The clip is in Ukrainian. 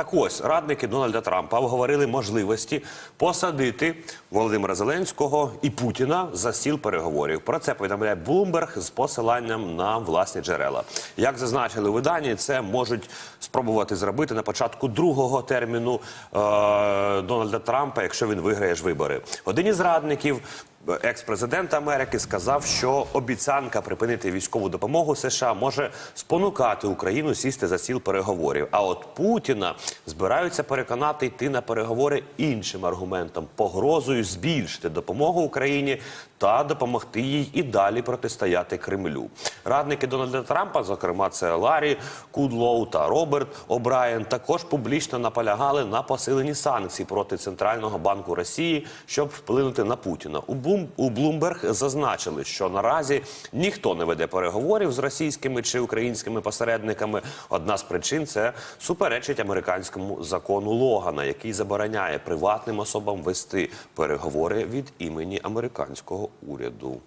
Так ось радники Дональда Трампа обговорили можливості посадити Володимира Зеленського і Путіна за стіл переговорів. Про це повідомляє Блумберг з посиланням на власні джерела. Як зазначили у виданні, це можуть спробувати зробити на початку другого терміну е- Дональда Трампа, якщо він виграє ж вибори. Один із радників. Екс-президент Америки сказав, що обіцянка припинити військову допомогу США може спонукати Україну сісти за стіл переговорів. А от Путіна збираються переконати йти на переговори іншим аргументом погрозою збільшити допомогу Україні та допомогти їй і далі протистояти Кремлю. Радники Дональда Трампа, зокрема, це Ларі Кудлоу та Роберт О'Брайен, також публічно наполягали на посиленні санкцій проти центрального банку Росії, щоб вплинути на Путіна. У Блум у Блумберг зазначили, що наразі ніхто не веде переговорів з російськими чи українськими посередниками. Одна з причин це суперечить американському закону Логана, який забороняє приватним особам вести переговори від імені американського уряду.